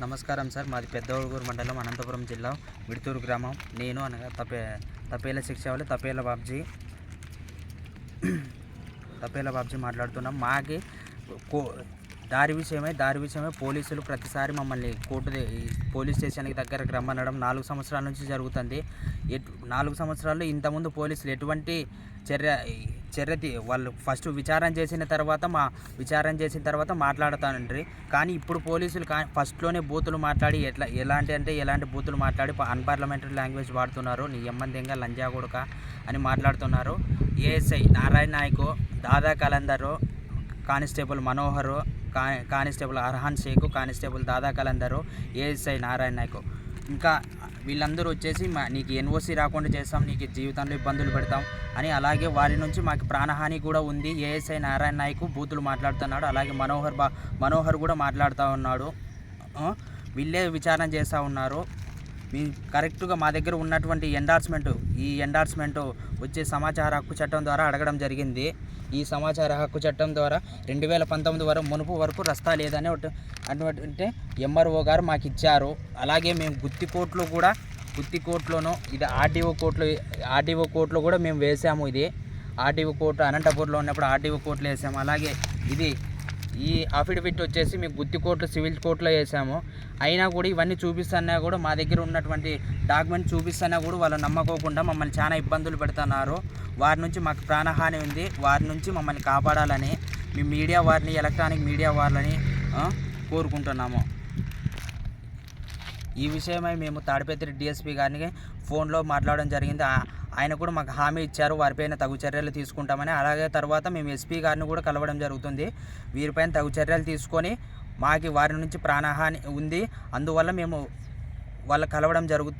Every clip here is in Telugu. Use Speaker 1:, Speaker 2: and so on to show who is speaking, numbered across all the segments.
Speaker 1: నమస్కారం సార్. మాది పెద్దోడుగూరు మండలం అనంతపురం జిల్లా విడుతూరు గ్రామం. నేను అనగా తపే తపేల శిక్షావళి తపేల బాబ్జీ. తపేల బాబ్జీ మాట్లాడుతున్నాం. మాకి కో దారి విషయమై దారి విషయమై పోలీసులు ప్రతిసారి మమ్మల్ని కోర్టు పోలీస్ స్టేషన్కి దగ్గరకు రమ్మనడం నాలుగు సంవత్సరాల నుంచి జరుగుతుంది. ఎటు నాలుగు సంవత్సరాల్లో ఇంతకుముందు పోలీసులు ఎటువంటి చర్య చర్య వాళ్ళు ఫస్ట్ విచారణ చేసిన తర్వాత మా విచారణ చేసిన తర్వాత మాట్లాడతానండ్రి. కానీ ఇప్పుడు పోలీసులు కా ఫస్ట్లోనే బూతులు మాట్లాడి ఎట్లా ఎలాంటి అంటే ఎలాంటి బూతులు మాట్లాడి అన్పార్లమెంటరీ లాంగ్వేజ్ వాడుతున్నారు. నీ ఎమ్మందింగా లంజా కొడుక అని మాట్లాడుతున్నారు. ఏఎస్ఐ నారాయణ నాయకు దాదా కలందరు కానిస్టేబుల్ మనోహరు కా constable Arhan Shaikh constable Dada Kalandar ASI Narayana Nayak. ఇంకా వీళ్ళందరూ వచ్చేసి మా నీకు ఎన్ఓసి రాకుండా చేస్తాం నీకు జీవితంలో ఇబ్బందులు పెడతాం అని అలాగే వారి నుంచి మాకు ప్రాణహాని కూడా ఉంది. ఏఎస్ఐ నారాయణ నాయకు బూతులు మాట్లాడుతున్నాడు. అలాగే మనోహర్ బా మనోహర్ కూడా మాట్లాడుతూ ఉన్నాడు. వీళ్ళే విచారణ చేస్తూ ఉన్నారు. మీ కరెక్ట్గా మా దగ్గర ఉన్నటువంటి ఎండార్స్మెంట్ ఈ ఎండార్స్మెంట్ వచ్చే సమాచార హక్కు చట్టం ద్వారా అడగడం జరిగింది. ఈ సమాచార హక్కు చట్టం ద్వారా రెండు వేల పంతొమ్మిది వరకు మునుపు వరకు రస్తా లేదని అటువంటి ఎంఆర్ఓ గారు మాకు ఇచ్చారు. అలాగే మేము గుత్తి కోర్టులో కూడా గుత్తి కోర్టులోనూ ఇది ఆర్టీఓ కోర్టులో ఆర్టీఓ కోర్టులో కూడా మేము వేసాము ఇది. ఆర్టీఓ కోర్టు అనంతపూర్లో ఉన్నప్పుడు ఆర్టీఓ కోర్టులో వేసాము. అలాగే ఇది ఈ అఫిడవిట్ వచ్చేసి మేము గుత్తి కోర్టులో సివిల్ కోర్టులో వేసాము. అయినా కూడా ఇవన్నీ చూపిస్తున్నా కూడా మా దగ్గర ఉన్నటువంటి డాక్యుమెంట్ చూపిస్తున్నా కూడా వాళ్ళు నమ్మకోకుండా మమ్మల్ని చాలా ఇబ్బందులు పెడుతున్నారు. వారి నుంచి మాకు ప్రాణహాని ఉంది. వారి నుంచి మమ్మల్ని కాపాడాలని మీ మీడియా వారిని ఎలక్ట్రానిక్ మీడియా వారిని కోరుకుంటున్నాము. ఈ విషయమై మేము తాడిపత్రి డిఎస్పీ గారిని ఫోన్లో మాట్లాడడం జరిగింది. ఆయన కూడా మాకు హామీ ఇచ్చారు వారిపైన తగు చర్యలు తీసుకుంటామని. అలాగే తర్వాత మేము ఎస్పీ గారిని కూడా కలవడం జరుగుతుంది. వీరిపైన తగు చర్యలు తీసుకొని మాకి వారి నుంచి ప్రాణహాని ఉంది. అందువల్ల మేము వాళ్ళ కలవడం జరుగు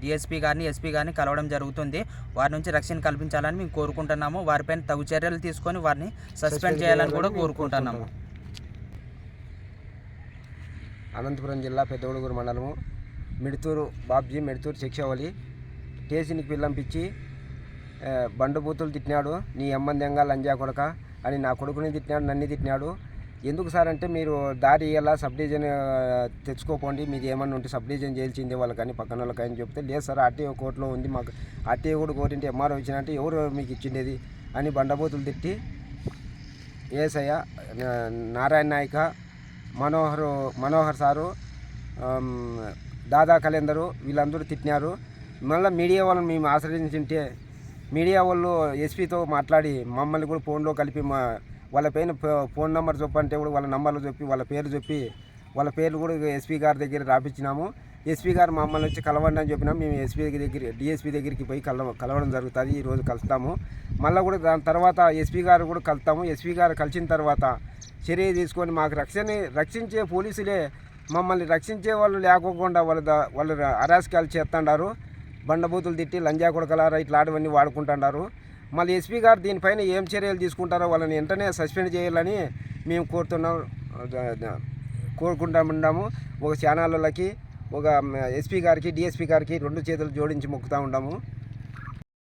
Speaker 1: డిఎస్పీ గారిని ఎస్పీ గారిని కలవడం జరుగుతుంది. వారి నుంచి రక్షణ కల్పించాలని మేము కోరుకుంటున్నాము. వారిపైన తగు చర్యలు తీసుకొని వారిని సస్పెండ్ చేయాలని కూడా కోరుకుంటున్నాము.
Speaker 2: అనంతపురం జిల్లా పెద్దోడుగురు మండలము. మిడుతూరు బాబ్జీ మిడుతూరు శిక్షావళి స్టేషన్కి పిల్లంపించి బండబూతులు తిట్టినాడు నీ ఎమ్మందంగా లంజా కొడక అని నా కొడుకుని తిట్టినాడు నన్ను తిట్టినాడు. ఎందుకు సార్ అంటే మీరు దారి ఇయ్యాలా సబ్ డివిజన్ తెచ్చుకోకండి మీది ఏమన్నా ఉంటే సబ్ డివిజన్ వాళ్ళ కానీ పక్కన వాళ్ళకని చెప్తే లేదు సార్ ఆర్టీఓ కోర్టులో ఉంది మాకు ఆర్టీఓ కూడా కోరింటే ఎంఆర్ఓ ఇచ్చినట్టే ఎవరు మీకు ఇచ్చిండేది అని బండబూతులు తిట్టి ఏసయ్య నారాయణ నాయక మనోహర్ మనోహర్ సారు దాదా కలేందరు వీళ్ళందరూ తిట్టినారు. మళ్ళీ మీడియా వాళ్ళని మేము ఆశ్రయించుంటే మీడియా వాళ్ళు ఎస్పీతో మాట్లాడి మమ్మల్ని కూడా ఫోన్లో కలిపి మా వాళ్ళ పైన ఫో- ఫోన్ నెంబర్ చెప్పంటే కూడా వాళ్ళ నెంబర్లు చెప్పి వాళ్ళ పేరు చెప్పి వాళ్ళ పేర్లు కూడా ఎస్పీ గారి దగ్గర రాపించినాము. ఎస్పీ గారు మమ్మల్ని వచ్చి కలవండి అని చెప్పినాము. మేము ఎస్పీ దగ్గర డిఎస్పీ దగ్గరికి పోయి కలవ కలవడం జరుగుతుంది. ఈరోజు కలుస్తాము. మళ్ళీ కూడా దాని తర్వాత ఎస్పీ గారు కూడా కలుస్తాము ఎస్పీ గారు కలిసిన తర్వాత చర్య తీసుకొని మాకు రక్షణ రక్షించే పోలీసులే మమ్మల్ని రక్షించే వాళ్ళు లేకోకుండా వాళ్ళ ద- వాళ్ళు అరాస్కాలు చేస్తుండారు. బండబూతులు తిట్టి లంజా కొడకలారా ఇట్లాంటివన్నీ వాడుకుంటున్నారు. మళ్ళీ ఎస్పీ గారు దీనిపైన ఏం చర్యలు తీసుకుంటారో వాళ్ళని వెంటనే సస్పెండ్ చేయాలని మేము కోరుతున్నాం. ద- కోరుకుంటాము ఒక ఛానళ్ళకి ఒక ఎస్పీ గారికి డిఎస్పీ గారికి రెండు చేతులు జోడించి మొక్కుతూ ఉంటాము